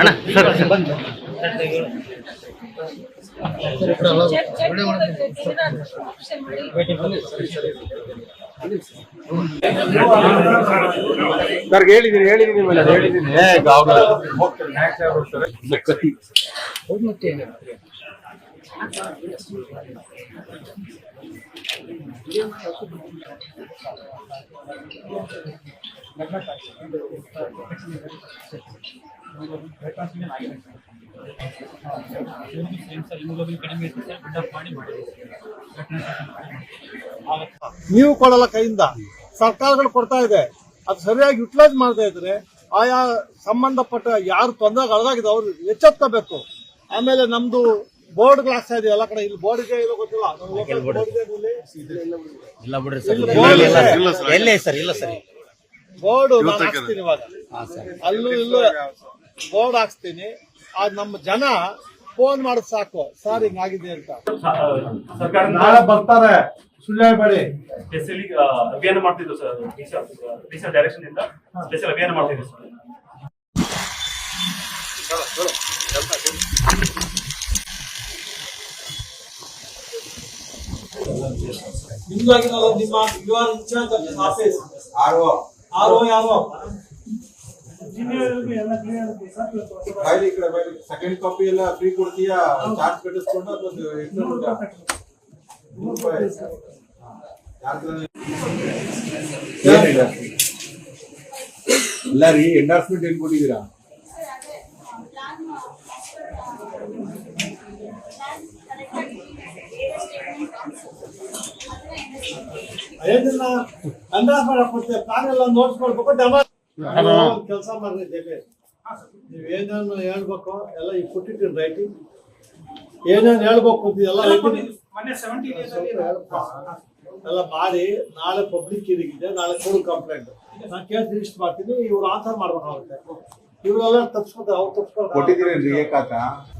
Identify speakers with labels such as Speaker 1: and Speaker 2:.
Speaker 1: ಅಣ್ಣ sir. Sir
Speaker 2: sir ಹೇಳಿದೀನಿ ಹೇಳಿದೀನಿ ಮೇಲೆ ಹೇಳಿದೀನಿ
Speaker 3: ನೀವು ಕೊಡಲ್ಲ ಕೈಯಿಂದ ಸರ್ಕಾರಗಳು ಕೊಡ್ತಾ ಇದೆ ಅದು ಸರಿಯಾಗಿ ಯುಟಿಲೈಸ್ ಮಾಡ್ತಾ ಇದ್ರೆ ಆಯಾ ಸಂಬಂಧಪಟ್ಟ ಯಾರು ತೊಂದರೆಗೆ ಒಳಗಾಗಿದೆ ಅವ್ರು ಎಚ್ಚೆತ್ತಬೇಕು ಆಮೇಲೆ ನಮ್ದು ಬೋರ್ಡ್ ಗ್ಲಾಸ್ ಇದೆ ಎಲ್ಲ ಕಡೆ ಇಲ್ಲಿ ಬೋರ್ಡ್ ಇದೆ ಇಲ್ಲೋ ಗೊತ್ತಿಲ್ಲ ಇಲ್ಲಿ.
Speaker 1: ಇಲ್ಲ ಬಿಡ್ರಿ
Speaker 3: ಸರ್.
Speaker 1: ಎಲ್ಲೇ ಸರ್ ಇಲ್ಲ ಸರ್
Speaker 3: ಬೋರ್ಡ್ ಇವಾಗ ಅಲ್ಲೂ ಇಲ್ಲೂ ಬೋರ್ಡ್ ಹಾಕ್ಸ್ತೀನಿ. ಅದ್ ನಮ್ಮ ಜನ ಫೋನ್ ಮಾಡಿದ್ ಸಾಕು. ಸರ್ ಹಿಂಗಾಗಿದೆ ಅಂತ.
Speaker 4: ಸರ್ಕಾರ
Speaker 3: ನಾಳೆ ಬರ್ತಾರೆ. ಸುಳ್ಳು ಹೇಳ್ಬೇಡಿ.
Speaker 4: ಸ್ಪೆಷಲಿ ಅಭಿಯಾನ ಮಾಡ್ತಿದ್ದು ಸರ್ ಡೈರೆಕ್ಷನ್ ಇಂದ ಸ್ಪೆಷಲ್ ಅಭಿಯಾನ ಮಾಡ್ತಿದ್ವಿ ಸರ್
Speaker 3: ನಿಮ್ಮ ಯುವ R in-charge office R O ಯಾರು?
Speaker 2: ಫೈಲ್ ಈ ಕಡೆ ಬೈಲಿ ಸೆಕೆಂಡ್ ಕಾಪಿ ಎಲ್ಲ ಫ್ರೀ ಕೊಡ್ತೀಯಾ? ಚಾರ್ಜ್ ಕಟ್ಟಿಸ್ಕೊಂಡು ಅಥವಾ ಎಷ್ಟು? ನೂರು ರೂಪಾಯಿ. ಇಲ್ಲ ರೀ ಎಂಡಾರ್ಸ್ಮೆಂಟ್ ಏನ್ ಕೊಟ್ಟಿದ್ದೀರಾ?
Speaker 3: ಏನಿಲ್ಲ ಅಂದಾಜ್ ಮಾಡಕ್ ಕೊಡ್ತೇವೆ ಪ್ಲಾನ್ ಎಲ್ಲ ನೋಡ್ಸ್ಕೊಳ್ಬೇಕು ಡೆಮೋ ಕೆಲಸ ಮಾಡ್ರಿ ನೀವೇನೇನು ನೀವ್ ಏನೇನು ಹೇಳ್ಬೇಕು ಎಲ್ಲ ಈಗ ಕೊಟ್ಟಿದ್ದೀನಿ ರೈಟಿಂಗ್ ಏನೇನು ಹೇಳ್ಬೇಕು ಅಂತ ಎಲ್ಲ ಎಲ್ಲ ಮಾಡಿ ನಾಳೆ ಪಬ್ಲಿಕ್ ಇದೆ ನಾಳೆ ಕೊಡು ಕಂಪ್ಲೇಂಟ್ ನಾನು ಕೇಳ್ತೀನಿ ಇಷ್ಟು ಮಾಡ್ತೀನಿ ಇವ್ರು ಆನ್ಸರ್ ಮಾಡ್ಬೇಕಾಗುತ್ತೆ ಇವರೆಲ್ಲ ತಪ್ಸ್ಕೊತಾರೆ ಅವ್ರು ತಪ್ಸ್ಕೊತಾರೆ